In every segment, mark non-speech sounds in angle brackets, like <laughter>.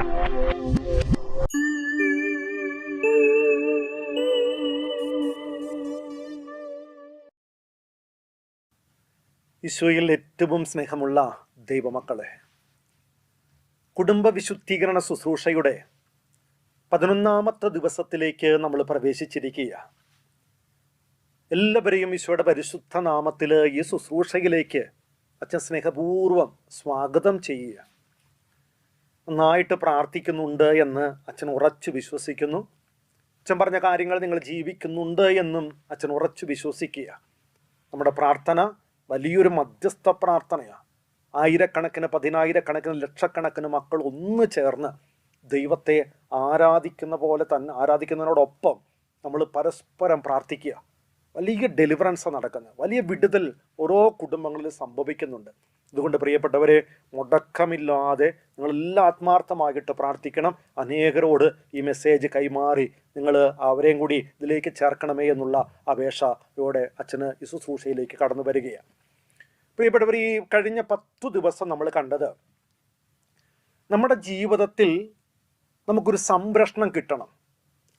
ഈശോയിൽ ഏറ്റവും സ്നേഹമുള്ള ദൈവമക്കളെ കുടുംബ വിശുദ്ധീകരണ ശുശ്രൂഷയുടെ പതിനൊന്നാമത്തെ ദിവസത്തിലേക്ക് നമ്മൾ പ്രവേശിച്ചിരിക്കുക എല്ലാവരെയും ഈശോയുടെ പരിശുദ്ധ നാമത്തിൽ ഈ ശുശ്രൂഷയിലേക്ക് അച്ഛൻ സ്നേഹപൂർവം സ്വാഗതം ചെയ്യുക. നന്നായിട്ട് പ്രാർത്ഥിക്കുന്നുണ്ട് എന്ന് അച്ഛൻ ഉറച്ചു വിശ്വസിക്കുന്നു. അച്ഛൻ പറഞ്ഞ കാര്യങ്ങൾ നിങ്ങൾ ജീവിക്കുന്നുണ്ട് എന്നും അച്ഛൻ ഉറച്ചു വിശ്വസിക്കുക. നമ്മുടെ പ്രാർത്ഥന വലിയൊരു മധ്യസ്ഥ പ്രാർത്ഥനയാണ് ആയിരക്കണക്കിന് പതിനായിരക്കണക്കിന് ലക്ഷക്കണക്കിന് മക്കൾ ഒന്ന് ചേർന്ന് ദൈവത്തെ ആരാധിക്കുന്ന പോലെ തന്നെ ആരാധിക്കുന്നതിനോടൊപ്പം നമ്മൾ പരസ്പരം പ്രാർത്ഥിക്കുക. വലിയ ഡെലിവറൻസ് നടക്കുന്നത് വലിയ വിടുതൽ ഓരോ കുടുംബങ്ങളിൽ സംഭവിക്കുന്നുണ്ട്. അതുകൊണ്ട് പ്രിയപ്പെട്ടവരെ മുടക്കമില്ലാതെ നിങ്ങൾ എല്ലാ ആത്മാർത്ഥമായിട്ട് പ്രാർത്ഥിക്കണം. അനേകരോട് ഈ മെസ്സേജ് കൈമാറി നിങ്ങൾ അവരെയും കൂടി ഇതിലേക്ക് ചേർക്കണമേ എന്നുള്ള അപേക്ഷയോടെ അച്ഛന് ഈ ശുശ്രൂഷയിലേക്ക് കടന്നു വരികയാണ്. പ്രിയപ്പെട്ടവർ ഈ കഴിഞ്ഞ പത്തു ദിവസം നമ്മൾ കണ്ടത് നമ്മുടെ ജീവിതത്തിൽ നമുക്കൊരു സംരക്ഷണം കിട്ടണം.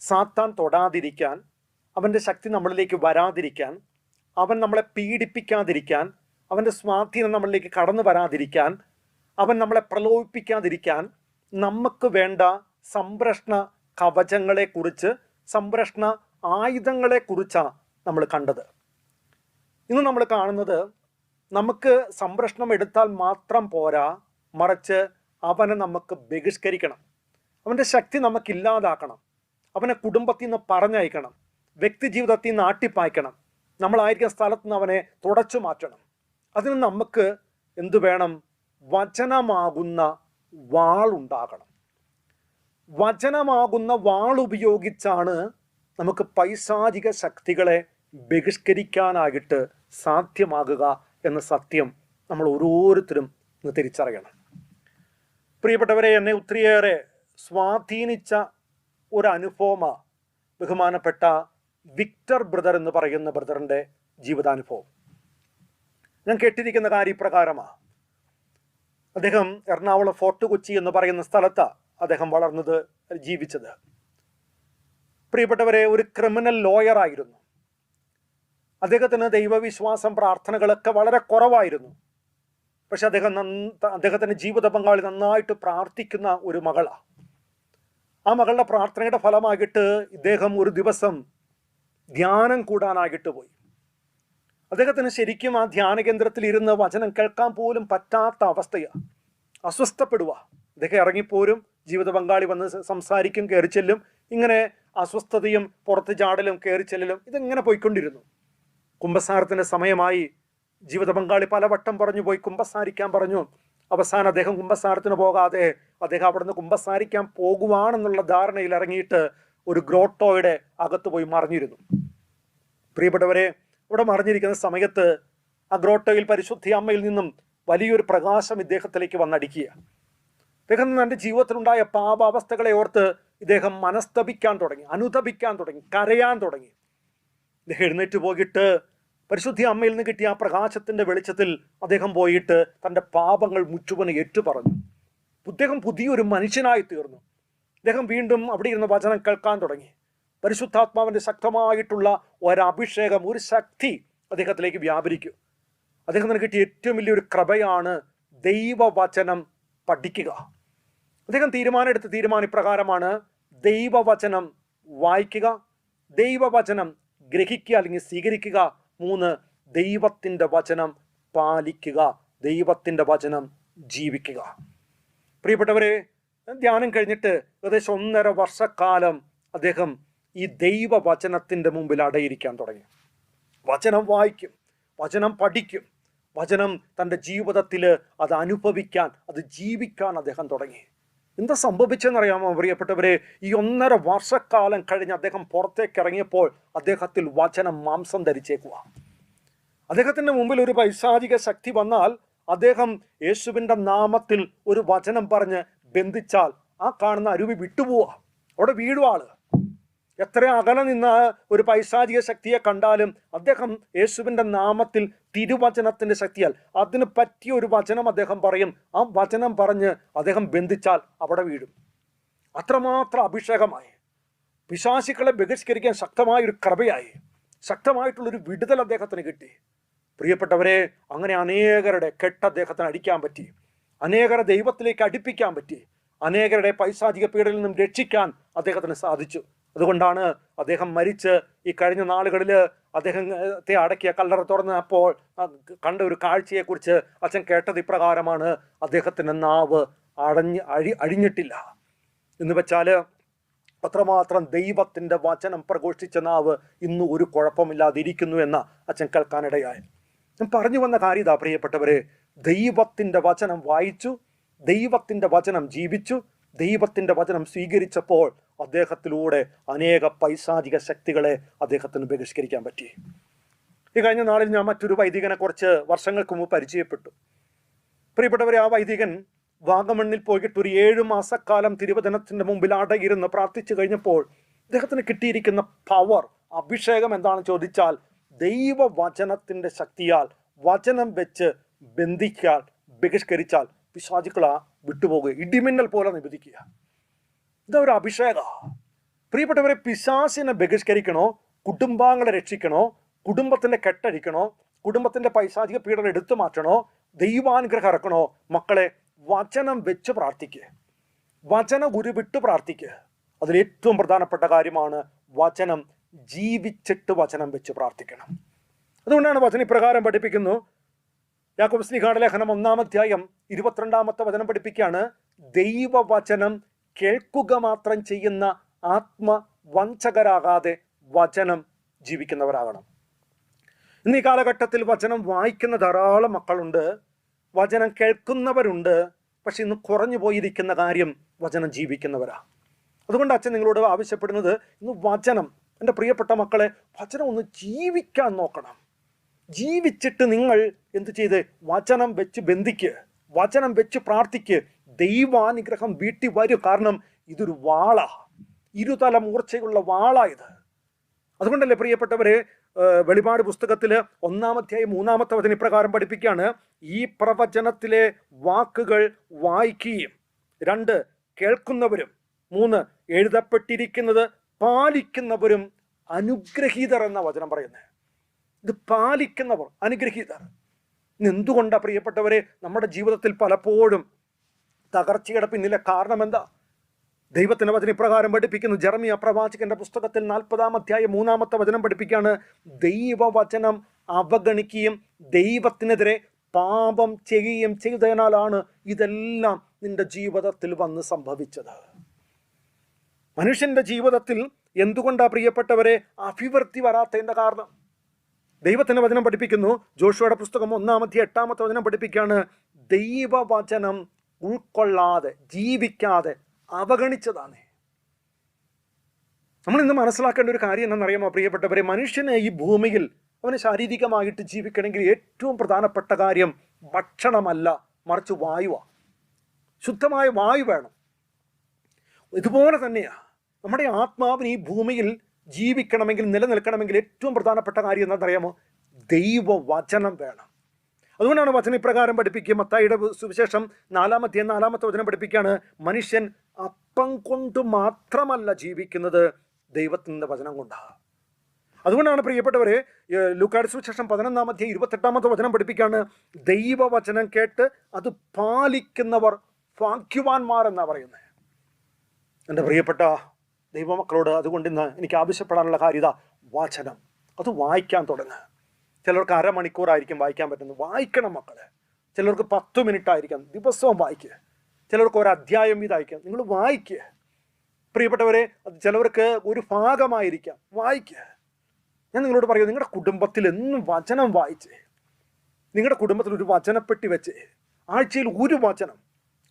സാത്താൻ തൊടാതിരിക്കാൻ അവന്റെ ശക്തി നമ്മളിലേക്ക് വരാതിരിക്കാൻ അവൻ നമ്മളെ പീഡിപ്പിക്കാതിരിക്കാൻ അവന്റെ സ്വാധീനം നമ്മളിലേക്ക് കടന്നു വരാതിരിക്കാൻ അവൻ നമ്മളെ പ്രലോഭിപ്പിക്കാതിരിക്കാൻ നമുക്ക് വേണ്ട സംരക്ഷണ കവചങ്ങളെക്കുറിച്ച് സംരക്ഷണ ആയുധങ്ങളെക്കുറിച്ചാണ് നമ്മൾ കണ്ടത്. ഇന്ന് നമ്മൾ കാണുന്നത് നമുക്ക് സംരക്ഷണം എടുത്താൽ മാത്രം പോരാ മറിച്ച് അവനെ നമുക്ക് ബഹിഷ്കരിക്കണം. അവന്റെ ശക്തി നമുക്കില്ലാതാക്കണം അവനെ കുടുംബത്തിൽ നിന്ന് പറഞ്ഞയക്കണം. വ്യക്തി ജീവിതത്തിൽ നിന്ന് ആട്ടിപ്പായ്ക്കണം നമ്മളായിരിക്കുന്ന സ്ഥലത്ത് നിന്ന് അവനെ തുടച്ചു മാറ്റണം. അതിന് നമുക്ക് എന്തു വേണം? വചനമാകുന്ന വാളുണ്ടാകണം വചനമാകുന്ന വാൾ ഉപയോഗിച്ചാണ് നമുക്ക് പൈശാചിക ശക്തികളെ ബഹിഷ്കരിക്കാനായിട്ട് സാധ്യമാകുക എന്ന സത്യം നമ്മൾ ഓരോരുത്തരും ഇന്ന് തിരിച്ചറിയണം. പ്രിയപ്പെട്ടവരെ എന്നെ ഒത്തിരിയേറെ സ്വാധീനിച്ച ഒരു ബഹുമാനപ്പെട്ട വിക്ടർ ബ്രദർ എന്ന് പറയുന്ന ബ്രദറിന്റെ ജീവിതാനുഭവം. ഞാൻ കേട്ടിരിക്കുന്ന കാര്യം ഇപ്രകാരമാണ് അദ്ദേഹം എറണാകുളം ഫോർട്ട് കൊച്ചി എന്ന് പറയുന്ന സ്ഥലത്താണ് അദ്ദേഹം വളർന്നത് ജീവിച്ചത്. പ്രിയപ്പെട്ടവരെ ഒരു ക്രിമിനൽ ലോയർ ആയിരുന്നു. അദ്ദേഹത്തിന് ദൈവവിശ്വാസം പ്രാർത്ഥനകളൊക്കെ വളരെ കുറവായിരുന്നു. പക്ഷെ അദ്ദേഹം അദ്ദേഹത്തിന്റെ ജീവിത പങ്കാളി നന്നായിട്ട് പ്രാർത്ഥിക്കുന്ന ഒരു മകളാണ് ആ മകളുടെ പ്രാർത്ഥനയുടെ ഫലമായിട്ട് ഇദ്ദേഹം ഒരു ദിവസം ധ്യാനം കൂടാനായിട്ട് പോയി. അദ്ദേഹത്തിന് ശരിക്കും ആ ധ്യാന കേന്ദ്രത്തിൽ ഇരുന്ന് വചനം കേൾക്കാൻ പോലും പറ്റാത്ത അവസ്ഥയാണ് അസ്വസ്ഥപ്പെടുക അദ്ദേഹം ഇറങ്ങിപ്പോരും ജീവിത പങ്കാളി വന്ന് സംസാരിക്കും കയറി ചെല്ലും ഇങ്ങനെ അസ്വസ്ഥതയും പുറത്ത് ചാടലും കയറി ചെല്ലലും ഇതിങ്ങനെ പോയിക്കൊണ്ടിരുന്നു? കുംഭസാരത്തിന്റെ സമയമായി ജീവിത പങ്കാളി പലവട്ടം പറഞ്ഞു പോയി കുംഭസാരിക്കാൻ പറഞ്ഞു. അവസാനം അദ്ദേഹം കുംഭസാരത്തിന് പോകാതെ അദ്ദേഹം അവിടുന്ന് കുംഭസാരിക്കാൻ പോകുവാണെന്നുള്ള ധാരണയിൽ ഇറങ്ങിയിട്ട് ഒരു ഗ്രോട്ടോയുടെ അകത്ത് പോയി മറിഞ്ഞിരുന്നു. പ്രിയപ്പെട്ടവരെ ഇവിടെ മറിഞ്ഞിരിക്കുന്ന സമയത്ത് ആ ഗ്രോട്ടോയിൽ പരിശുദ്ധി അമ്മയിൽ നിന്നും വലിയൊരു പ്രകാശം ഇദ്ദേഹത്തിലേക്ക് വന്നടിക്കുക അദ്ദേഹം തന്റെ ജീവിതത്തിലുണ്ടായ പാപാവസ്ഥകളെ ഓർത്ത് ഇദ്ദേഹം മനസ്തപിക്കാൻ തുടങ്ങി അനുതപിക്കാൻ തുടങ്ങി കരയാൻ തുടങ്ങി. ഇദ്ദേഹം എഴുന്നേറ്റ് പോയിട്ട് പരിശുദ്ധി അമ്മയിൽ നിന്ന് കിട്ടിയ ആ പ്രകാശത്തിന്റെ വെളിച്ചത്തിൽ അദ്ദേഹം പോയിട്ട് തന്റെ പാപങ്ങൾ മുറ്റുവന് ഏറ്റുപറഞ്ഞു. ഇദ്ദേഹം പുതിയൊരു മനുഷ്യനായി തീർന്നു. ഇദ്ദേഹം വീണ്ടും അവിടെ ഇരുന്ന് വചനം കേൾക്കാൻ തുടങ്ങി. പരിശുദ്ധാത്മാവിന്റെ ശക്തമായിട്ടുള്ള ഒരഭിഷേകം ഒരു ശക്തി അദ്ദേഹത്തിലേക്ക് വ്യാപരിക്കും. അദ്ദേഹത്തിന് കിട്ടിയ ഏറ്റവും വലിയൊരു കൃപയാണ് ദൈവവചനം പഠിക്കുക. അദ്ദേഹം തീരുമാനമെടുത്ത തീരുമാനം ഇപ്രകാരമാണ് ദൈവവചനം വായിക്കുക ദൈവവചനം ഗ്രഹിക്കുക അല്ലെങ്കിൽ സ്വീകരിക്കുക. മൂന്ന് ദൈവത്തിന്റെ വചനം പാലിക്കുക ദൈവത്തിന്റെ വചനം ജീവിക്കുക. പ്രിയപ്പെട്ടവരെ ധ്യാനം കഴിഞ്ഞിട്ട് ഏകദേശം ഒന്നര വർഷക്കാലം അദ്ദേഹം ഈ ദൈവവചനത്തിന്റെ മുമ്പിൽ അടയിരിക്കാൻ തുടങ്ങി. വചനം വായിക്കും വചനം പഠിക്കും വചനം തന്റെ ജീവിതത്തിൽ അത് അനുഭവിക്കാൻ അത് ജീവിക്കാൻ അദ്ദേഹം തുടങ്ങി. എന്താ സംഭവിച്ചെന്നറിയാമോ പ്രിയപ്പെട്ടവരെ? ഈ ഒന്നര വർഷക്കാലം കഴിഞ്ഞ് അദ്ദേഹം പുറത്തേക്ക് ഇറങ്ങിയപ്പോൾ അദ്ദേഹത്തിൽ വചനം മാംസം ധരിച്ചേക്കുക അദ്ദേഹത്തിന്റെ മുമ്പിൽ ഒരു പൈശാചിക ശക്തി വന്നാൽ അദ്ദേഹം യേശുവിന്റെ നാമത്തിൽ ഒരു വചനം പറഞ്ഞ് ബന്ധിച്ചാൽ ആ കാണുന്ന അരുവി വിട്ടുപോവുക അവിടെ വീഴുവാൾ എത്ര അകലെ നിന്ന ഒരു പൈശാചിക ശക്തിയെ കണ്ടാലും അദ്ദേഹം യേശുവിന്റെ നാമത്തിൽ തിരുവചനത്തിന്റെ ശക്തിയാൽ. അതിന് പറ്റിയ ഒരു വചനം അദ്ദേഹം പറയും. ആ വചനം പറഞ്ഞ് അദ്ദേഹം ബന്ധിച്ചാൽ അവിടെ വീഴും. അത്രമാത്രം അഭിഷേകമായി. പിശാശിക്കളെ ബഹിഷ്കരിക്കാൻ ശക്തമായ ഒരു കൃപയായി. ശക്തമായിട്ടുള്ളൊരു വിടുതൽ അദ്ദേഹത്തിന് കിട്ടി. പ്രിയപ്പെട്ടവരെ അങ്ങനെ അനേകരുടെ കെട്ട് അദ്ദേഹത്തിന് അടിക്കാൻ പറ്റി. അനേകരെ ദൈവത്തിലേക്ക് അടുപ്പിക്കാൻ പറ്റി. അനേകരുടെ പൈശാചിക പീഡയിൽ നിന്നും രക്ഷിക്കാൻ അദ്ദേഹത്തിന് സാധിച്ചു. അതുകൊണ്ടാണ് അദ്ദേഹം മരിച്ച് ഈ കഴിഞ്ഞ നാളുകളിൽ അദ്ദേഹത്തെ അടക്കിയ കല്ലറ തുറന്നപ്പോൾ കണ്ട ഒരു കാഴ്ചയെക്കുറിച്ച് അച്ഛൻ കേട്ടത് ഇപ്രകാരമാണ് അദ്ദേഹത്തിന്റെ നാവ് അടഞ്ഞ് അഴി അഴിഞ്ഞിട്ടില്ല. എന്ന് വെച്ചാൽ അത്രമാത്രം ദൈവത്തിന്റെ വചനം പ്രഘോഷിച്ച നാവ് ഇന്ന് ഒരു കുഴപ്പമില്ലാതിരിക്കുന്നു എന്ന അച്ഛൻ കേൾക്കാനിടയായി. ഞാൻ പറഞ്ഞു വന്ന കാര്യം ഇതാ പ്രിയപ്പെട്ടവരെ. ദൈവത്തിന്റെ വചനം വായിച്ചു ദൈവത്തിന്റെ വചനം ജീവിച്ചു ദൈവത്തിന്റെ വചനം സ്വീകരിച്ചപ്പോൾ അദ്ദേഹത്തിലൂടെ അനേക പൈശാചിക ശക്തികളെ അദ്ദേഹത്തിന് ബഹിഷ്കരിക്കാൻ പറ്റി. ഈ കഴിഞ്ഞ നാളിൽ ഞാൻ മറ്റൊരു വൈദികനെ കുറച്ച് വർഷങ്ങൾക്ക് മുമ്പ് പരിചയപ്പെട്ടു. പ്രിയപ്പെട്ടവരെ ആ വൈദികൻ വാഗമണ്ണിൽ പോയിട്ട് ഒരു ഏഴു മാസക്കാലം തിരുവചനത്തിന്റെ മുമ്പിൽ അടയിരുന്ന് പ്രാർത്ഥിച്ചു കഴിഞ്ഞപ്പോൾ അദ്ദേഹത്തിന് കിട്ടിയിരിക്കുന്ന പവർ അഭിഷേകം എന്താണെന്ന് ചോദിച്ചാൽ ദൈവവചനത്തിന്റെ ശക്തിയാൽ വചനം വെച്ച് ബന്ധിച്ചാൽ ബഹിഷ്കരിച്ചാൽ പിശാചുക്കളാ വിട്ടുപോകുക. ഇടിമിന്നൽ പോലെ നിബന്ധിക്കുക. ഇതാ ഒരു അഭിഷേക. പ്രിയപ്പെട്ടവരെ പിശാസിനെ ബഹിഷ്കരിക്കണോ? കുടുംബാംഗങ്ങളെ രക്ഷിക്കണോ? കുടുംബത്തിന്റെ കെട്ടഴിക്കണോ? കുടുംബത്തിന്റെ പൈശാചിക പീഡനം എടുത്തു മാറ്റണോ? ദൈവാനുഗ്രഹം ഇറക്കണോ മക്കളെ വചനം വെച്ച് പ്രാർത്ഥിക്കുക വചന ഉരുവിട്ട് പ്രാർത്ഥിക്കുക അതിൽ ഏറ്റവും പ്രധാനപ്പെട്ട കാര്യമാണ് വചനം ജീവിച്ചിട്ട് വചനം വെച്ച് പ്രാർത്ഥിക്കണം. അതുകൊണ്ടാണ് വചനം ഇപ്രകാരം പഠിപ്പിക്കുന്നു. യാക്കോബ് ശ്രീകാട ലേഖനം ഒന്നാമധ്യായം ഇരുപത്തിരണ്ടാമത്തെ വചനം പഠിപ്പിക്കുകയാണ്. ദൈവവചനം കേൾക്കുക മാത്രം ചെയ്യുന്ന ആത്മവഞ്ചകരാകാതെ വചനം ജീവിക്കുന്നവരാകണം. ഇന്ന് ഈ കാലഘട്ടത്തിൽ വചനം വായിക്കുന്ന ധാരാളം മക്കളുണ്ട്. വചനം കേൾക്കുന്നവരുണ്ട്. പക്ഷെ ഇന്ന് കുറഞ്ഞു പോയിരിക്കുന്ന കാര്യം വചനം ജീവിക്കുന്നവരാ. അതുകൊണ്ട് അച്ഛൻ നിങ്ങളോട് ആവശ്യപ്പെടുന്നത് ഇന്ന് വചനം. എന്റെ പ്രിയപ്പെട്ട മക്കളെ വചനം ഒന്ന് ജീവിക്കാൻ നോക്കണം. ജീവിച്ചിട്ട് നിങ്ങൾ എന്ത് ചെയ്ത്? വചനം വെച്ച് ബന്ധിക്ക്. വചനം വെച്ച് പ്രാർത്ഥിക്ക്. ദൈവാനുഗ്രഹം വീട്ടി വരും. കാരണം ഇതൊരു വാള. ഇരുതല മൂർച്ചയുള്ള വാള ഇത്. അതുകൊണ്ടല്ലേ പ്രിയപ്പെട്ടവരെ വെളിപാട് പുസ്തകത്തിൽ ഒന്നാമധ്യായം മൂന്നാമത്തെ വചന ഇപ്രകാരം പഠിപ്പിക്കുകയാണ് ഈ പ്രവചനത്തിലെ വാക്കുകൾ വായിക്കുകയും. രണ്ട് കേൾക്കുന്നവരും. മൂന്ന് എഴുതപ്പെട്ടിരിക്കുന്നത് പാലിക്കുന്നവരും അനുഗ്രഹീതർ എന്ന വചനം പറയുന്നത് ഇത് പാലിക്കുന്നവർ അനുഗ്രഹീതർ. എന്തുകൊണ്ടാണ് പ്രിയപ്പെട്ടവരെ നമ്മുടെ ജീവിതത്തിൽ പലപ്പോഴും തകർച്ചയുടെ പിന്നിലെ കാരണം എന്താ ദൈവത്തിന്റെ വചന ഇപ്രകാരം പഠിപ്പിക്കുന്നു. ജർമിയ പ്രവാചകന്റെ പുസ്തകത്തിൽ നാൽപ്പതാം അധ്യായം മൂന്നാമത്തെ വചനം പഠിപ്പിക്കുകയാണ്. ദൈവവചനം അവഗണിക്കുകയും ദൈവത്തിനെതിരെ പാപം ചെയ്യുകയും ചെയ്തതിനാലാണ് ഇതെല്ലാം നിന്റെ ജീവിതത്തിൽ വന്ന് സംഭവിച്ചത്. മനുഷ്യന്റെ ജീവിതത്തിൽ എന്തുകൊണ്ടാണ് പ്രിയപ്പെട്ടവരെ അഭിവൃദ്ധി വരാത്തതിന്റെ കാരണം? ദൈവത്തിന്റെ വചനം പഠിപ്പിക്കുന്നു. ജോഷുവയുടെ പുസ്തകം ഒന്നാമത്തെ എട്ടാമത്തെ വചനം പഠിപ്പിക്കുകയാണ്. ദൈവവചനം ഉൾക്കൊള്ളാതെ ജീവിക്കാതെ അവഗണിച്ചതാണ്. നമ്മൾ ഇന്ന് മനസ്സിലാക്കേണ്ട ഒരു കാര്യം എന്താണെന്നറിയാമോ പ്രിയപ്പെട്ടവരെ? മനുഷ്യനെ ഈ ഭൂമിയിൽ അവന് ശാരീരികമായിട്ട് ജീവിക്കണമെങ്കിൽ ഏറ്റവും പ്രധാനപ്പെട്ട കാര്യം ഭക്ഷണമല്ല മറിച്ച് വായുവാണ് ശുദ്ധമായ വായു വേണം. ഇതുപോലെ തന്നെയാണ് നമ്മുടെ ആത്മാവിന് ഈ ഭൂമിയിൽ ജീവിക്കണമെങ്കിൽ നിലനിൽക്കണമെങ്കിൽ ഏറ്റവും പ്രധാനപ്പെട്ട കാര്യം എന്താണെന്നറിയാമോ? ദൈവവചനം വേണം. അതുകൊണ്ടാണ് വചന ഇപ്രകാരം പഠിപ്പിക്കുക. മത്തായിയുടെ സുവിശേഷം നാലാമത്തെ നാലാമത്തെ വചനം പഠിപ്പിക്കുകയാണ് മനുഷ്യൻ അപ്പം കൊണ്ട് മാത്രമല്ല ജീവിക്കുന്നത് ദൈവത്തിന്റെ വചനം കൊണ്ടാണ് അതുകൊണ്ടാണ് പ്രിയപ്പെട്ടവരെ ലൂക്കാട് സുവിശേഷം പതിനൊന്നാമത്തെ ഇരുപത്തെട്ടാമത്തെ വചനം പഠിപ്പിക്കുകയാണ് ദൈവവചനം കേട്ട് അത് പാലിക്കുന്നവർ ഭാഗ്യവാന്മാർ എന്നാണ് പറയുന്നത്. എന്റെ പ്രിയപ്പെട്ട ദൈവമക്കളോട് അതുകൊണ്ട് ഇന്ന് എനിക്ക് ആവശ്യപ്പെടാനുള്ള കാര്യത വചനം അത് വായിക്കാൻ തുടങ്ങുക ചിലർക്ക് അരമണിക്കൂറായിരിക്കും വായിക്കാൻ പറ്റുന്നത്. വായിക്കണം മക്കളെ. ചിലർക്ക് പത്ത് മിനിറ്റ് ആയിരിക്കാം ദിവസവും വായിക്കുക ചിലർക്ക് ഒരു വീതമായിരിക്കാം നിങ്ങൾ വായിക്കുക പ്രിയപ്പെട്ടവരെ ചിലവർക്ക് ഒരു ഭാഗമായിരിക്കാം. വായിക്കുക ഞാൻ നിങ്ങളോട് പറയും നിങ്ങളുടെ കുടുംബത്തിൽ എന്നും വചനം വായിച്ചേ. നിങ്ങളുടെ കുടുംബത്തിൽ ഒരു വചനപ്പെട്ടി വെച്ചേ. ആഴ്ചയിൽ ഒരു വചനം.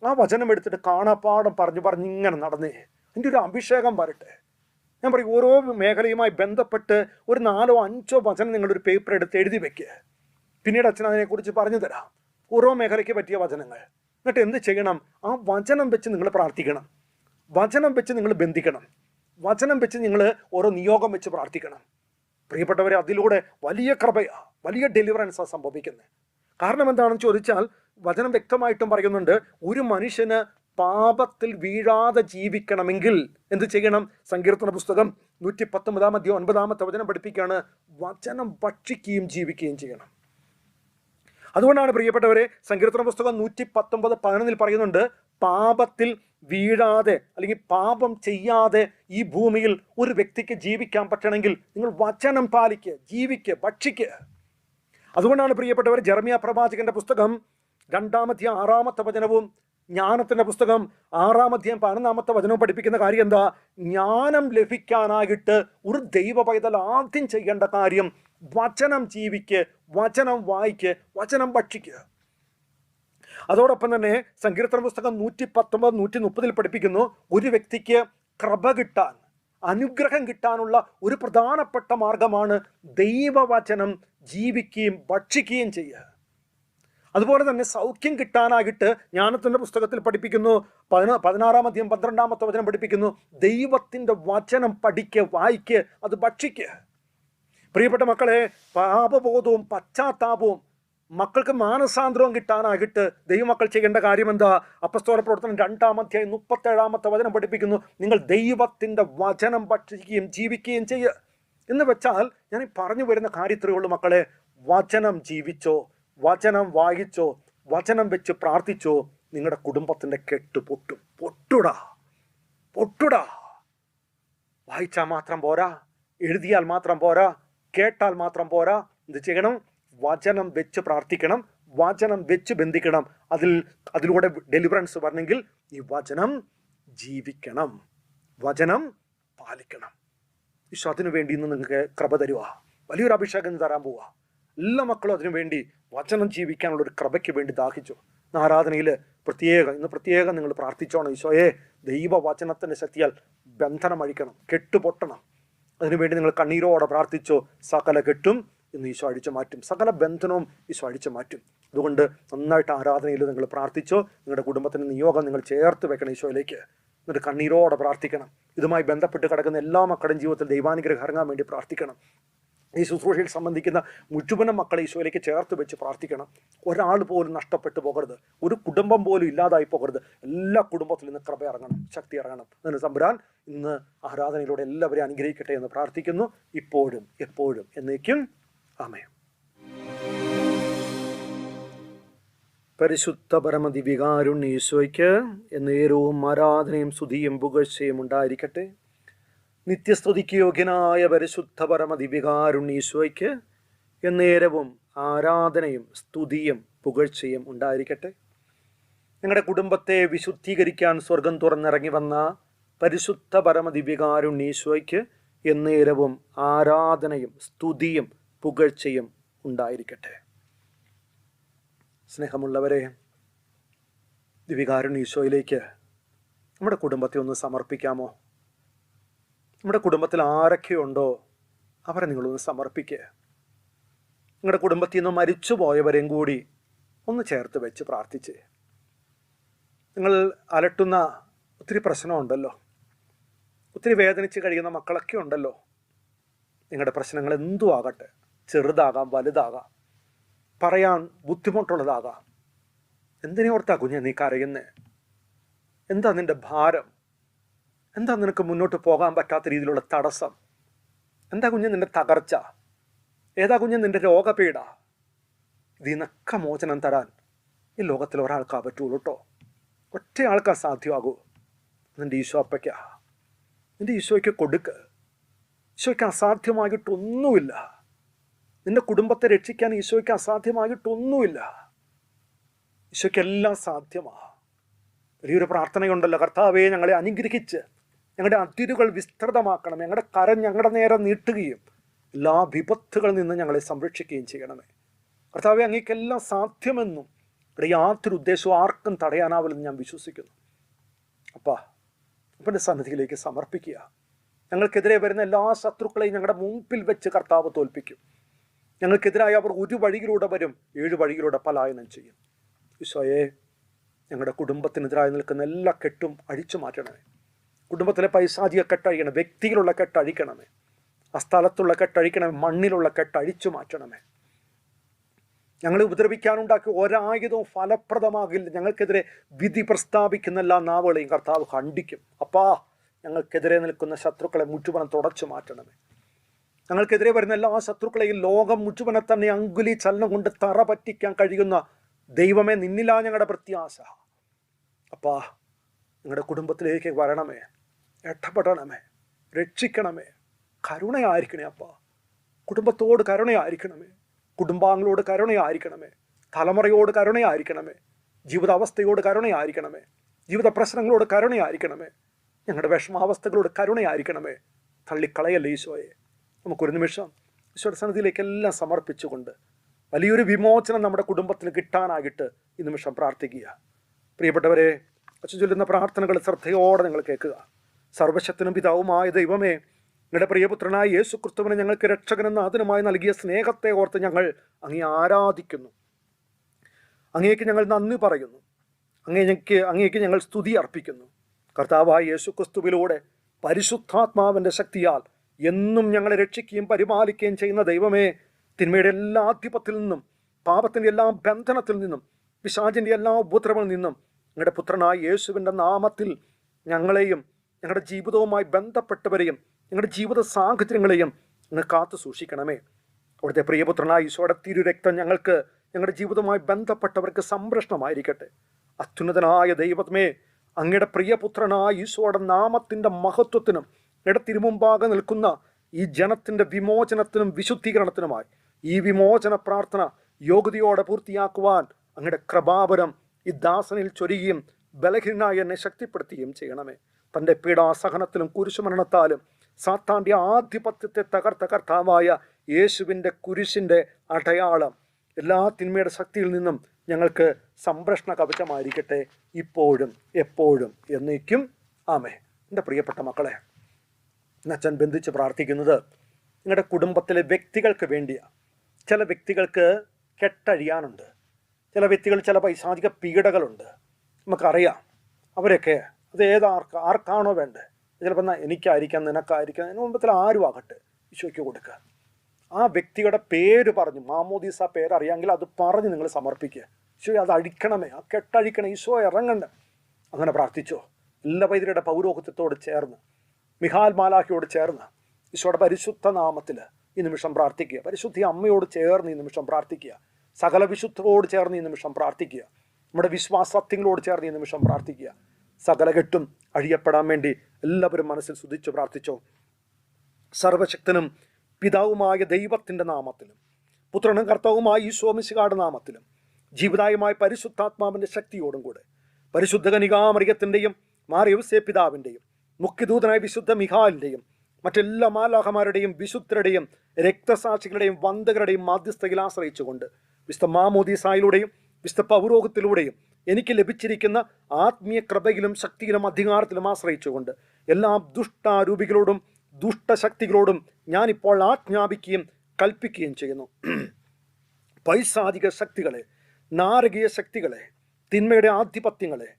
ആ വചനം എടുത്തിട്ട് കാണാപ്പാടം പറഞ്ഞു പറഞ്ഞ് ഇങ്ങനെ നടന്നേ. അതിന്റെ ഒരു അഭിഷേകം വരട്ടെ. ഞാൻ പറയും ഓരോ മേഖലയുമായി ബന്ധപ്പെട്ട് ഒരു നാലോ അഞ്ചോ വചനം നിങ്ങളൊരു പേപ്പർ എടുത്ത് എഴുതി വെക്കുക പിന്നീട് അച്ഛൻ അതിനെക്കുറിച്ച് പറഞ്ഞു തരാം. ഓരോ മേഖലയ്ക്ക് പറ്റിയ വചനങ്ങൾ. എന്നിട്ട് എന്ത് ചെയ്യണം? ആ വചനം വെച്ച് നിങ്ങൾ പ്രാർത്ഥിക്കണം. വചനം വെച്ച് നിങ്ങൾ ബന്ധിക്കണം. വചനം വെച്ച് നിങ്ങൾ ഓരോ നിയോഗം വെച്ച് പ്രാർത്ഥിക്കണം. പ്രിയപ്പെട്ടവരെ അതിലൂടെ വലിയ കൃപയാ വലിയ ഡെലിവറൻസാണ് സംഭവിക്കുന്നത് കാരണം എന്താണെന്ന് ചോദിച്ചാൽ വചനം വ്യക്തമായിട്ടും പറയുന്നുണ്ട് ഒരു മനുഷ്യന് പാപത്തിൽ വീഴാതെ ജീവിക്കണമെങ്കിൽ എന്ത് ചെയ്യണം? സങ്കീർത്തന പുസ്തകം നൂറ്റി പത്തൊമ്പതാം അധ്യായം ഒൻപതാമത്തെ വചനം പഠിപ്പിക്കുകയാണ്. വചനം ഭക്ഷിക്കുകയും ജീവിക്കുകയും ചെയ്യണം. അതുകൊണ്ടാണ് പ്രിയപ്പെട്ടവരെ സങ്കീർത്തന പുസ്തകം നൂറ്റി പത്തൊമ്പത് പതിനൊന്നിൽ പറയുന്നുണ്ട് പാപത്തിൽ വീഴാതെ അല്ലെങ്കിൽ പാപം ചെയ്യാതെ ഈ ഭൂമിയിൽ ഒരു വ്യക്തിക്ക് ജീവിക്കാൻ പറ്റണമെങ്കിൽ നിങ്ങൾ വചനം പാലിക്കുക ജീവിക്കുക ഭക്ഷിക്കുക. അതുകൊണ്ടാണ് പ്രിയപ്പെട്ടവർ ജർമിയ പ്രവാചകന്റെ പുസ്തകം രണ്ടാമത്തെ ആറാമത്തെ വചനവും ജ്ഞാനത്തിന്റെ പുസ്തകം ആറാം അധ്യായം പതിനൊന്നാമത്തെ വചനവും പഠിപ്പിക്കുന്ന കാര്യം എന്താ? ജ്ഞാനം ലഭിക്കാനായിട്ട് ഒരു ദൈവ പൈതൽ ആദ്യം ചെയ്യേണ്ട കാര്യം വചനം ജീവിക്ക് വചനം വായിക്ക് വചനം ഭക്ഷിക്കുക അതോടൊപ്പം തന്നെ സങ്കീർത്തന പുസ്തകം നൂറ്റി പത്തൊമ്പത് നൂറ്റി മുപ്പതിൽ പഠിപ്പിക്കുന്നു ഒരു വ്യക്തിക്ക് കൃപ കിട്ടാൻ അനുഗ്രഹം കിട്ടാനുള്ള ഒരു പ്രധാനപ്പെട്ട മാർഗമാണ് ദൈവവചനം ജീവിക്കുകയും ഭക്ഷിക്കുകയും ചെയ്യുക. അതുപോലെ തന്നെ സൗഖ്യം കിട്ടാനായിട്ട് ജ്ഞാനത്തിന്റെ പുസ്തകത്തിൽ പഠിപ്പിക്കുന്നു. പതിന പതിനാറാം അധ്യയം പന്ത്രണ്ടാമത്തെ വചനം പഠിപ്പിക്കുന്നു. ദൈവത്തിന്റെ വചനം പഠിക്ക് വായിക്ക് അത് ഭക്ഷിക്ക്. പ്രിയപ്പെട്ട മക്കളെ പാപബോധവും പശ്ചാത്താപവും മക്കൾക്ക് മാനസാന്തരവും കിട്ടാനായിട്ട് ദൈവമക്കൾ ചെയ്യേണ്ട കാര്യം എന്താ അപ്പസ്തോല പ്രവർത്തനം രണ്ടാം അധ്യായം മുപ്പത്തേഴാമത്തെ വചനം പഠിപ്പിക്കുന്നു. നിങ്ങൾ ദൈവത്തിന്റെ വചനം ഭക്ഷിക്കുകയും ജീവിക്കുകയും ചെയ്യുക എന്ന് വെച്ചാൽ ഞാൻ പറഞ്ഞു വരുന്ന കാര്യത്രേ ഉള്ളൂ മക്കളെ. വചനം ജീവിച്ചോ? വചനം വായിച്ചോ വചനം വെച്ച് പ്രാർത്ഥിച്ചോ നിങ്ങളുടെ കുടുംബത്തിന്റെ കെട്ട് പൊട്ടും. പൊട്ടുടാ. പൊട്ടുടാ. വായിച്ചാൽ മാത്രം പോരാ. എഴുതിയാൽ മാത്രം പോരാ. കേട്ടാൽ മാത്രം പോരാ. എന്ത് ചെയ്യണം? വചനം വെച്ച് പ്രാർത്ഥിക്കണം. വചനം വെച്ച് ബന്ധിക്കണം. അതിൽ അതിലൂടെ ഡെലിവറൻസ് വരണമെങ്കിൽ ഈ വചനം ജീവിക്കണം. വചനം പാലിക്കണം. ഈശോ അതിനു വേണ്ടി ഇന്ന് നിങ്ങൾക്ക് കൃപ തരുക വലിയൊരു അഭിഷേകം തരാൻ പോവുക എല്ലാ മക്കളും അതിനു വേണ്ടി വചനം ജീവിക്കാനുള്ള ഒരു കൃപയ്ക്ക് വേണ്ടി ദാഹിച്ചു. ആരാധനയിൽ പ്രത്യേകം ഇന്ന് പ്രത്യേകം നിങ്ങൾ പ്രാർത്ഥിച്ചോണം ഈശോയെ. ദൈവവചനത്തിന്റെ ശക്തിയാൽ ബന്ധനം അഴിക്കണം കെട്ടുപൊട്ടണം അതിനുവേണ്ടി നിങ്ങൾ കണ്ണീരോടെ പ്രാർത്ഥിച്ചു സകല കെട്ടും ഇന്ന് ഈശോ അഴിച്ചു മാറ്റും. സകല ബന്ധനവും ഈശോ അഴിച്ചു മാറ്റും. അതുകൊണ്ട് നന്നായിട്ട് ആരാധനയിൽ നിങ്ങൾ പ്രാർത്ഥിച്ചോ നിങ്ങളുടെ കുടുംബത്തിന് നിയോഗം നിങ്ങൾ ചേർത്ത് വെക്കണം ഈശോയിലേക്ക്. എന്നിട്ട് കണ്ണീരോടെ പ്രാർത്ഥിക്കണം. ഇതുമായി ബന്ധപ്പെട്ട് കിടക്കുന്ന എല്ലാ മക്കളുടെയും ജീവിതത്തിൽ ദൈവാനുഗ്രഹം ഇറങ്ങാൻ വേണ്ടി പ്രാർത്ഥിക്കണം. ഈ ശുശ്രൂഷയിൽ സംബന്ധിക്കുന്ന മുഴുവനും മക്കളെ ഈശോയിലേക്ക് ചേർത്ത് വെച്ച് പ്രാർത്ഥിക്കണം. ഒരാൾ പോലും നഷ്ടപ്പെട്ടു പോകരുത്. ഒരു കുടുംബം പോലും ഇല്ലാതായി പോകരുത്. എല്ലാ കുടുംബത്തിൽ നിന്ന് കൃപ ഇറങ്ങണം ശക്തി ഇറങ്ങണം. എന്ന് തമ്പുരാൻ ഇന്ന് ആരാധനയിലൂടെ എല്ലാവരെയും അനുഗ്രഹിക്കട്ടെ എന്ന് പ്രാർത്ഥിക്കുന്നു. ഇപ്പോഴും എപ്പോഴും എന്നേക്കും. അമയം പരിശുദ്ധ പരമദിവികാരുണ്യ ഈശോയ്ക്ക് എന്നേരവും ആരാധനയും സ്തുതിയും പുകഴ്ചയും ഉണ്ടായിരിക്കട്ടെ. നിത്യസ്തുതിക്ക് യോഗ്യനായ പരിശുദ്ധ പരമദിവികാരുണ്യ ഈശോയ്ക്ക് എന്നേരവും ആരാധനയും സ്തുതിയും പുകഴ്ചയും ഉണ്ടായിരിക്കട്ടെ. നിങ്ങളുടെ കുടുംബത്തെ വിശുദ്ധീകരിക്കാൻ സ്വർഗം തുറന്നിറങ്ങി വന്ന പരിശുദ്ധ പരമദിവ്യകാരുണ്യ ഈശോയ്ക്ക് എന്നേരവും ആരാധനയും സ്തുതിയും പുകഴ്ചയും ഉണ്ടായിരിക്കട്ടെ. സ്നേഹമുള്ളവരെ ദിവികാരുണ്യീശോയിലേക്ക് നമ്മുടെ കുടുംബത്തെ ഒന്ന് സമർപ്പിക്കാമോ? നമ്മുടെ കുടുംബത്തിൽ ആരൊക്കെയുണ്ടോ അവരെ നിങ്ങളൊന്ന് സമർപ്പിക്കുക നിങ്ങളുടെ കുടുംബത്തിൽ നിന്ന് മരിച്ചു പോയവരെയും കൂടി ഒന്ന് ചേർത്ത് വെച്ച് പ്രാർത്ഥിച്ച്. നിങ്ങൾ അലട്ടുന്ന ഒത്തിരി പ്രശ്നമുണ്ടല്ലോ. ഒത്തിരി വേദനിച്ച് കഴിയുന്ന മക്കളൊക്കെ ഉണ്ടല്ലോ. നിങ്ങളുടെ പ്രശ്നങ്ങൾ എന്തും ആകട്ടെ ചെറുതാകാം വലുതാകാം. പറയാൻ ബുദ്ധിമുട്ടുള്ളതാകാം. എന്തിനെ ഓർത്താ കുഞ്ഞെ നീ കരയുന്നേ? എന്താ നിന്റെ ഭാരം? എന്താ നിനക്ക് മുന്നോട്ട് പോകാൻ പറ്റാത്ത രീതിയിലുള്ള തടസ്സം? എന്താ കുഞ്ഞ് നിന്റെ തകർച്ച? ഏതാ കുഞ്ഞ് നിന്റെ രോഗപീഡ? ഇതിനൊക്കെ മോചനം തരാൻ ഈ ലോകത്തിൽ ഒരാൾക്കാ പറ്റുള്ളൂ കേട്ടോ ഒറ്റ ആൾക്കാ സാധ്യമാകൂ. നിന്റെ ഈശോ അപ്പയ്ക്കാ. നിന്റെ ഈശോയ്ക്ക് കൊടുക്ക്. ഈശോയ്ക്ക് അസാധ്യമായിട്ടൊന്നുമില്ല. നിന്റെ കുടുംബത്തെ രക്ഷിക്കാൻ ഈശോയ്ക്ക് അസാധ്യമായിട്ടൊന്നുമില്ല. ഈശോയ്ക്ക് എല്ലാം സാധ്യമാ. വലിയൊരു പ്രാർത്ഥനയുണ്ടല്ലോ. കർത്താവെ ഞങ്ങളെ അനുഗ്രഹിച്ച് ഞങ്ങളുടെ അതിരുകൾ വിസ്തൃതമാക്കണം. ഞങ്ങളുടെ കരം ഞങ്ങളുടെ നേരെ നീട്ടുകയും എല്ലാ വിപത്തുകളിൽ നിന്ന് ഞങ്ങളെ സംരക്ഷിക്കുകയും ചെയ്യണമേ. കർത്താവെ അങ്ങേക്കെല്ലാം സാധ്യമെന്നും ഇവിടെ യാതൊരു ഉദ്ദേശവും ആർക്കും തടയാനാവില്ലെന്ന് ഞാൻ വിശ്വസിക്കുന്നു. അപ്പാ അപ്പന്റെ സന്നിധിയിലേക്ക് സമർപ്പിക്കുക. ഞങ്ങൾക്കെതിരെ വരുന്ന എല്ലാ ശത്രുക്കളെയും ഞങ്ങളുടെ മുമ്പിൽ വെച്ച് കർത്താവ് തോൽപ്പിക്കും. ഞങ്ങൾക്കെതിരായി അവർ ഒരു വഴിയിലൂടെ വരും ഏഴ് വഴിയിലൂടെ പലായനം ചെയ്യും. ഈശോയെ ഞങ്ങളുടെ കുടുംബത്തിനെതിരായി നിൽക്കുന്ന എല്ലാ കെട്ടും അഴിച്ചു മാറ്റണമേ. കുടുംബത്തിലെ പൈസാചിക കെട്ടഴിക്കണം വ്യക്തിയിലുള്ള കെട്ടഴിക്കണമേ. ആ സ്ഥലത്തുള്ള കെട്ടഴിക്കണമേ മണ്ണിലുള്ള കെട്ടഴിച്ചു മാറ്റണമേ. ഞങ്ങളെ ഉപദ്രവിക്കാനുണ്ടാക്കിയ ഒരായുധവും ഫലപ്രദമാകില്ല. ഞങ്ങൾക്കെതിരെ വിധി പ്രസ്താവിക്കുന്ന എല്ലാ നാവുകളെയും കർത്താവ് ഖണ്ഡിക്കും. അപ്പാ ഞങ്ങൾക്കെതിരെ നിൽക്കുന്ന ശത്രുക്കളെ മുറ്റുപണം തുടച്ചു മാറ്റണമേ. ഞങ്ങൾക്കെതിരെ വരുന്ന എല്ലാ ശത്രുക്കളെയും ലോകം മുറ്റുപനെ തന്നെ അങ്കുലി ചലനം കൊണ്ട് തറ പറ്റിക്കാൻ കഴിയുന്ന ദൈവമേ നിന്നിലാ ഞങ്ങളുടെ പ്രത്യാശ. അപ്പാ ഞങ്ങളുടെ കുടുംബത്തിലേക്ക് വരണമേ. ഇടപെടണമേ. രക്ഷിക്കണമേ. കരുണയായിരിക്കണേ അപ്പ. കുടുംബത്തോട് കരുണയായിരിക്കണമേ. കുടുംബാംഗങ്ങളോട് കരുണയായിരിക്കണമേ. തലമുറയോട് കരുണയായിരിക്കണമേ. ജീവിതാവസ്ഥയോട് കരുണയായിരിക്കണമേ. ജീവിത പ്രശ്നങ്ങളോട് കരുണയായിരിക്കണമേ. ഞങ്ങളുടെ വിഷമാവസ്ഥകളോട് കരുണയായിരിക്കണമേ. തള്ളിക്കളയല്ലേ ഈശോയെ. നമുക്കൊരു നിമിഷം ഈശോയുടെ സന്നിധിയിലേക്കെല്ലാം സമർപ്പിച്ചുകൊണ്ട് വലിയൊരു വിമോചനം നമ്മുടെ കുടുംബത്തിന് കിട്ടാനായിട്ട് ഈ നിമിഷം പ്രാർത്ഥിക്കുക. പ്രിയപ്പെട്ടവരെ അച്ഛൻ ചൊല്ലുന്ന പ്രാർത്ഥനകൾ ശ്രദ്ധയോടെ നിങ്ങൾ കേൾക്കുക. സർവശക്തനും പിതാവുമായ ദൈവമേ നിങ്ങളുടെ പ്രിയപുത്രനായ യേശു ക്രിസ്തുവിനെ ഞങ്ങൾക്ക് രക്ഷകനെന്ന അതിനുമായി നൽകിയ സ്നേഹത്തെ ഓർത്ത് ഞങ്ങൾ അങ്ങേ ആരാധിക്കുന്നു. അങ്ങേക്ക് ഞങ്ങൾ നന്ദി പറയുന്നു. അങ്ങേക്ക് അങ്ങേക്ക് ഞങ്ങൾ സ്തുതി അർപ്പിക്കുന്നു. കർത്താവായ യേശു ക്രിസ്തുവിലൂടെ പരിശുദ്ധാത്മാവിന്റെ ശക്തിയാൽ എന്നും ഞങ്ങളെ രക്ഷിക്കുകയും പരിപാലിക്കുകയും ചെയ്യുന്ന ദൈവമേ തിന്മയുടെ എല്ലാ ആധിപത്യത്തിൽ നിന്നും പാപത്തിന്റെ എല്ലാ ബന്ധനത്തിൽ നിന്നും പിശാചിന്റെ എല്ലാ ഉപദ്രവങ്ങളിൽ നിന്നും നിങ്ങളുടെ പുത്രനായ യേശുവിന്റെ നാമത്തിൽ ഞങ്ങളെയും ഞങ്ങളുടെ ജീവിതവുമായി ബന്ധപ്പെട്ടവരെയും ഞങ്ങളുടെ ജീവിത സാഹചര്യങ്ങളെയും അങ്ങ് കാത്തു സൂക്ഷിക്കണമേ. അവിടുത്തെ പ്രിയപുത്രനായ ഈശോയുടെ തിരുരക്തം ഞങ്ങൾക്ക് ഞങ്ങളുടെ ജീവിതവുമായി ബന്ധപ്പെട്ടവർക്ക് സംരക്ഷണമായിരിക്കട്ടെ. അത്യുന്നതനായ ദൈവമേ അങ്ങയുടെ പ്രിയപുത്രനായ ഈശോയുടെ നാമത്തിന്റെ മഹത്വത്തിനും ഞങ്ങളുടെ തിരുമുമ്പാകെ നിൽക്കുന്ന ഈ ജനത്തിന്റെ വിമോചനത്തിനും വിശുദ്ധീകരണത്തിനുമായി ഈ വിമോചന പ്രാർത്ഥന യോഗ്യതയോടെ പൂർത്തിയാക്കുവാൻ അങ്ങയുടെ കൃപാപരം ഈ ദാസനിൽ ചൊരിയുകയും ബലഹീനായി എന്നെ ശക്തിപ്പെടുത്തുകയും ചെയ്യണമേ. തന്റെ പീഡാസഹനത്തിലും കുരിശുമരണത്താലും സാത്താന്റെ ആധിപത്യത്തെ തകർത്ത കർത്താവായ യേശുവിന്റെ കുരിശിന്റെ അടയാളം എല്ലാ തിന്മയുടെ ശക്തിയിൽ നിന്നും ഞങ്ങൾക്ക് സംരക്ഷണ കവചമായിരിക്കട്ടെ ഇപ്പോഴും എപ്പോഴും എന്നേക്കും. ആമേ എന്റെ പ്രിയപ്പെട്ട മക്കളെ അച്ഛൻ ബന്ധിച്ച് പ്രാർത്ഥിക്കുന്നത് നിങ്ങളുടെ കുടുംബത്തിലെ വ്യക്തികൾക്ക് വേണ്ടിയാണ് ചില വ്യക്തികൾക്ക് കെട്ടഴിയാനുണ്ട്. ചില വ്യക്തികൾ ചില പൈസാധിക പീഡകളുണ്ട്. നമുക്കറിയാം അവരൊക്കെ അത് ഏതാർക്ക് ആർക്കാണോ വേണ്ടത്? ചിലപ്പോൾ എന്നാൽ എനിക്കായിരിക്കാം നിനക്കായിരിക്കാം അതിന് മുമ്പത്തിൽ ആരും ആകട്ടെ ഈശോയ്ക്ക് കൊടുക്കുക. ആ വ്യക്തിയുടെ പേര് പറഞ്ഞു മാമോദീസ പേര് അറിയാമെങ്കിൽ അത് പറഞ്ഞ് നിങ്ങൾ സമർപ്പിക്കുക. ഈശോ അത് അഴിക്കണമേ ആ കെട്ടഴിക്കണേ ഈശോ ഇറങ്ങണ്ട. അങ്ങനെ പ്രാർത്ഥിച്ചോ. എല്ലാ വൈദ്യരുടെ പൗരോഹിത്യത്തോട് ചേർന്ന് മിഹാൽ മാലാഖിയോട് ചേർന്ന് ഈശോയുടെ പരിശുദ്ധ നാമത്തിൽ ഈ നിമിഷം പ്രാർത്ഥിക്കുക. പരിശുദ്ധി അമ്മയോട് ചേർന്ന് ഈ നിമിഷം പ്രാർത്ഥിക്കുക. സകല വിശുദ്ധരോട് ചേർന്ന് ഈ നിമിഷം പ്രാർത്ഥിക്കുക. നമ്മുടെ വിശ്വാസത്യങ്ങളോട് ചേർന്ന് ഈ നിമിഷം പ്രാർത്ഥിക്കുക. സകല കെട്ടും അഴിയപ്പെടാൻ വേണ്ടി എല്ലാവരും മനസ്സിൽ ശുദ്ധിച്ചു പ്രാർത്ഥിച്ചു. സർവശക്തനും പിതാവുമായ ദൈവത്തിന്റെ നാമത്തിലും പുത്രനും കർത്താവുമായ ഈശോമിശികാട് നാമത്തിലും ജീവദായമായ പരിശുദ്ധാത്മാവിന്റെ ശക്തിയോടും കൂടെ പരിശുദ്ധ കനികാമറിയത്തിന്റെയും മാറിയവസേ പിതാവിന്റെയും മുഖ്യദൂതനായ വിശുദ്ധ മിഹാലിന്റെയും മറ്റെല്ലാ മാലാഹമാരുടെയും വിശുദ്ധരുടെയും രക്തസാക്ഷികളുടെയും വന്ദകരുടെയും മാധ്യസ്ഥയിൽ ആശ്രയിച്ചുകൊണ്ട് വിശുദ്ധ മാമോദീസായിലൂടെയും വിശുദ്ധ പൗരോഗത്തിലൂടെയും എനിക്ക് ലഭിച്ചിരിക്കുന്ന ആത്മീയ കൃപയിലും ശക്തിയിലും അധികാരത്തിലും ആശ്രയിച്ചുകൊണ്ട് എല്ലാ ദുഷ്ടാരൂപികളോടും ദുഷ്ടശക്തികളോടും ഞാനിപ്പോൾ ആജ്ഞാപിക്കുകയും കൽപ്പിക്കുകയും ചെയ്യുന്നു. <clears throat> പൈസാധിക ശക്തികളെ നാരകീയ ശക്തികളെ തിന്മയുടെ ആധിപത്യങ്ങളെ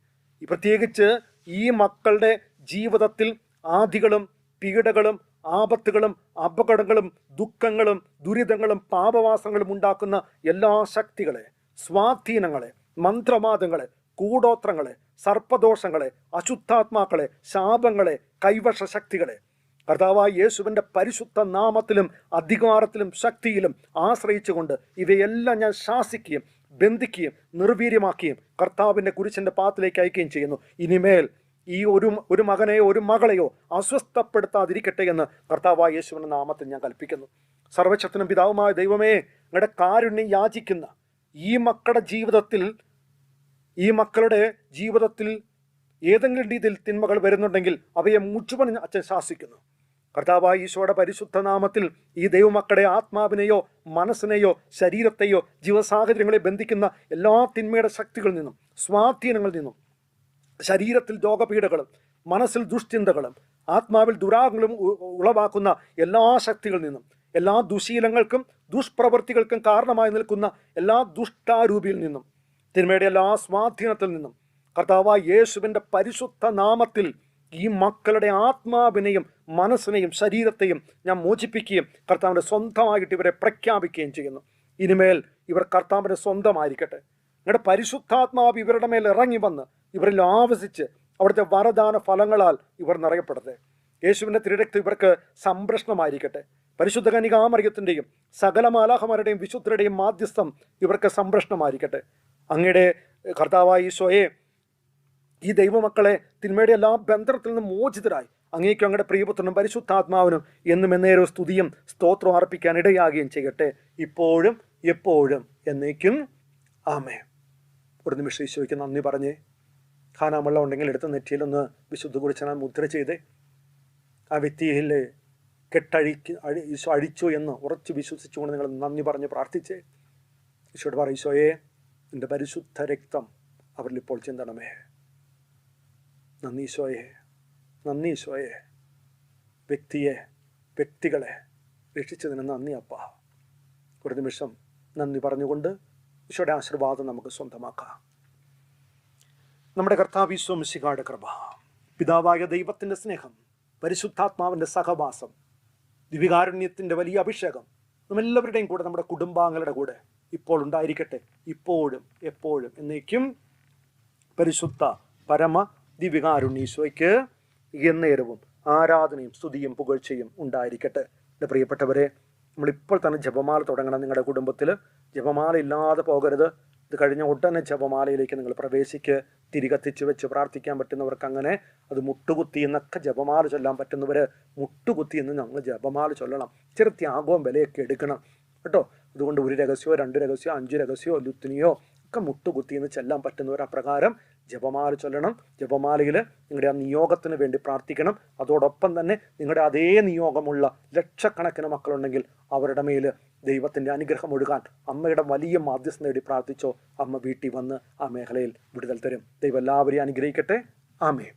പ്രത്യേകിച്ച് ഈ മക്കളുടെ ജീവിതത്തിൽ ആധികളും പീഡകളും ആപത്തുകളും അപകടങ്ങളും ദുഃഖങ്ങളും ദുരിതങ്ങളും പാപവാസങ്ങളും ഉണ്ടാക്കുന്ന എല്ലാ ശക്തികളെ സ്വാധീനങ്ങളെ മന്ത്രവാദങ്ങളെ കൂടോത്രങ്ങളെ സർപ്പദോഷങ്ങളെ അശുദ്ധാത്മാക്കളെ ശാപങ്ങളെ കൈവശ ശക്തികളെ കർത്താവായ യേശുവിന്റെ പരിശുദ്ധ നാമത്തിലും അധികാരത്തിലും ശക്തിയിലും ആശ്രയിച്ചുകൊണ്ട് ഇവയെല്ലാം ഞാൻ ശാസിക്കുകയും ബന്ധിക്കുകയും നിർവീര്യമാക്കുകയും കർത്താവിന്റെ കുരിശിന്റെ പാത്തിലേക്ക് അയക്കുകയും ചെയ്യുന്നു. ഇനിമേൽ ഈ ഒരു ഒരു മകനെയോ ഒരു മകളെയോ അസ്വസ്ഥപ്പെടുത്താതിരിക്കട്ടെ എന്ന് കർത്താവായ യേശുവിന്റെ നാമത്തിൽ ഞാൻ കൽപ്പിക്കുന്നു. സർവശക്തനും പിതാവുമായ ദൈവമേ നിങ്ങളുടെ കാരുണ്യം യാചിക്കുന്ന ഈ മക്കളുടെ ജീവിതത്തിൽ ഈ മക്കളുടെ ജീവിതത്തിൽ ഏതെങ്കിലും രീതിയിൽ തിന്മകൾ വരുന്നുണ്ടെങ്കിൽ അവയെ മുഴുവൻ അച്ഛൻ ശാസിക്കുന്നു. കർത്താവായ ഈശോയുടെ പരിശുദ്ധ നാമത്തിൽ ഈ ദൈവമക്കളുടെ ആത്മാവിനെയോ മനസ്സിനെയോ ശരീരത്തെയോ ജീവസാഹചര്യങ്ങളെ ബന്ധിക്കുന്ന എല്ലാ തിന്മയുടെ ശക്തികളിൽ നിന്നും സ്വാധീനങ്ങളിൽ നിന്നും ശരീരത്തിൽ രോഗപീഠകളും മനസ്സിൽ ദുഷ്ചിന്തകളും ആത്മാവിൽ ദുരാഗങ്ങളും ഉളവാക്കുന്ന എല്ലാ ശക്തികളിൽ നിന്നും എല്ലാ ദുശീലങ്ങൾക്കും ദുഷ്പ്രവൃത്തികൾക്കും കാരണമായി നിൽക്കുന്ന എല്ലാ ദുഷ്ടാരൂപിയിൽ നിന്നും തിന്മയുടെ എല്ലാ സ്വാധീനത്തിൽ നിന്നും കർത്താവ് യേശുവിന്റെ പരിശുദ്ധ നാമത്തിൽ ഈ മക്കളുടെ ആത്മാവിനെയും മനസ്സിനെയും ശരീരത്തെയും ഞാൻ മോചിപ്പിക്കുകയും കർത്താവിന്റെ സ്വന്തമായിട്ട് ഇവരെ പ്രഖ്യാപിക്കുകയും ചെയ്യുന്നു. ഇനിമേൽ ഇവർ കർത്താവിന്റെ സ്വന്തമായിരിക്കട്ടെ. നിങ്ങളുടെ പരിശുദ്ധാത്മാവ് ഇവരുടെ മേൽ ഇറങ്ങി വന്ന് ഇവരിൽ ആവസിച്ച് അവിടുത്തെ വരദാന ഫലങ്ങളാൽ ഇവർ നിറയപ്പെടട്ടെ യേശുവിന്റെ തിരുരക്തം ഇവർക്ക് സംരക്ഷണമായിരിക്കട്ടെ. പരിശുദ്ധ കനികാമറിയത്തിന്റെയും സകല മാലാഹമാരുടെയും വിശുദ്ധരുടെയും മാധ്യസ്ഥം ഇവർക്ക് സംരക്ഷണമായിരിക്കട്ടെ അങ്ങയുടെ കർത്താവായ ഈശോയെ ഈ ദൈവമക്കളെ തിന്മയുടെ എല്ലാ ബന്ധത്തിൽ നിന്നും മോചിതരായി. അങ്ങേക്കും അങ്ങയുടെ പ്രിയപുത്രനും പരിശുദ്ധാത്മാവിനും എന്നും എന്നേരോ സ്തുതിയും സ്തോത്രം അർപ്പിക്കാൻ ഇടയാകുകയും ചെയ്യട്ടെ. ഇപ്പോഴും എപ്പോഴും എന്നേക്കും. ആമേ ഒരു നിമിഷം ഈശോയ്ക്ക് നന്ദി പറഞ്ഞേ ഖാനാമള്ളം ഉണ്ടെങ്കിൽ എടുത്ത് നെറ്റിയിലൊന്ന് വിശുദ്ധ കുറിച്ച് മുദ്ര ചെയ്തേ. ആ വ്യക്തിയിൽ കെട്ടഴിക്ക് ഈശോ അഴിച്ചു എന്ന് ഉറച്ചു വിശ്വസിച്ചുകൊണ്ട് നിങ്ങൾ നന്ദി പറഞ്ഞ് പ്രാർത്ഥിച്ചേ. ഈശോട് പറ ഈശോയെ എന്റെ പരിശുദ്ധ രക്തം അവരിൽ ഇപ്പോൾ ചിന്തണമേ. നന്ദി ഈശോയെ നന്ദി ഈശോയെ. വ്യക്തിയെ വ്യക്തികളെ രക്ഷിച്ചതിന് നന്ദി അപ്പ. ഒരു നിമിഷം നന്ദി പറഞ്ഞുകൊണ്ട് ഈശോയുടെ ആശീർവാദം നമുക്ക് സ്വന്തമാക്കാം. നമ്മുടെ കർത്താവ് ഈശോമിശികാട് കൃപ പിതാവായ ദൈവത്തിന്റെ സ്നേഹം പരിശുദ്ധാത്മാവിന്റെ സഹവാസം ദിവികാരുണ്യത്തിന്റെ വലിയ അഭിഷേകം നമ്മെല്ലാവരുടെയും കൂടെ നമ്മുടെ കുടുംബാംഗങ്ങളുടെ കൂടെ ഇപ്പോൾ ഉണ്ടായിരിക്കട്ടെ. ഇപ്പോഴും എപ്പോഴും എന്നേക്കും പരിശുദ്ധ പരമ ദിവികാരുണ്ണീശോയ്ക്ക് എന്നേരവും ആരാധനയും സ്തുതിയും പുകഴ്ചയും ഉണ്ടായിരിക്കട്ടെ. എന്റെ പ്രിയപ്പെട്ടവരെ നമ്മളിപ്പോൾ തന്നെ ജപമാല തുടങ്ങണം നിങ്ങളുടെ കുടുംബത്തിൽ. ജപമാല ഇല്ലാതെ പോകരുത്. ഇത് കഴിഞ്ഞ ഉടനെ ജപമാലയിലേക്ക് നിങ്ങൾ പ്രവേശിക്ക് തിരികത്തിച്ചു വെച്ച് പ്രാർത്ഥിക്കാൻ പറ്റുന്നവർക്ക് അങ്ങനെ അത് മുട്ടുകുത്തി എന്നൊക്കെ ജപമാല ചൊല്ലാൻ പറ്റുന്നവർ മുട്ടുകുത്തി എന്ന് ഞങ്ങൾ ജപമാല ചൊല്ലണം. ചെറു ത്യാഗവും വിലയൊക്കെ എടുക്കണം. കേട്ടോ? അതുകൊണ്ട് ഒരു രഹസ്യമോ രണ്ട് രഹസ്യമോ അഞ്ച് രഹസ്യമോ ലുത്തിനിയോ ഒക്കെ മുട്ടുകുത്തി എന്ന് ചെല്ലാൻ പറ്റുന്നവർ അപ്രകാരം ജപമാല ചൊല്ലണം. ജപമാലയിൽ നിങ്ങളുടെ ആ നിയോഗത്തിന് വേണ്ടി പ്രാർത്ഥിക്കണം. അതോടൊപ്പം തന്നെ നിങ്ങളുടെ അതേ നിയോഗമുള്ള ലക്ഷക്കണക്കിന് മക്കളുണ്ടെങ്കിൽ അവരുടെ മേൽ ദൈവത്തിന്റെ അനുഗ്രഹം ഒഴുകാൻ അമ്മയുടെ വലിയ മാധ്യസ്ഥ നേടി പ്രാർത്ഥിച്ചോ അമ്മ വീട്ടിൽ വന്ന് ആ മേഖലയിൽ വിടുതൽ തരും. ദൈവം എല്ലാവരെയും അനുഗ്രഹിക്കട്ടെ. ആമേ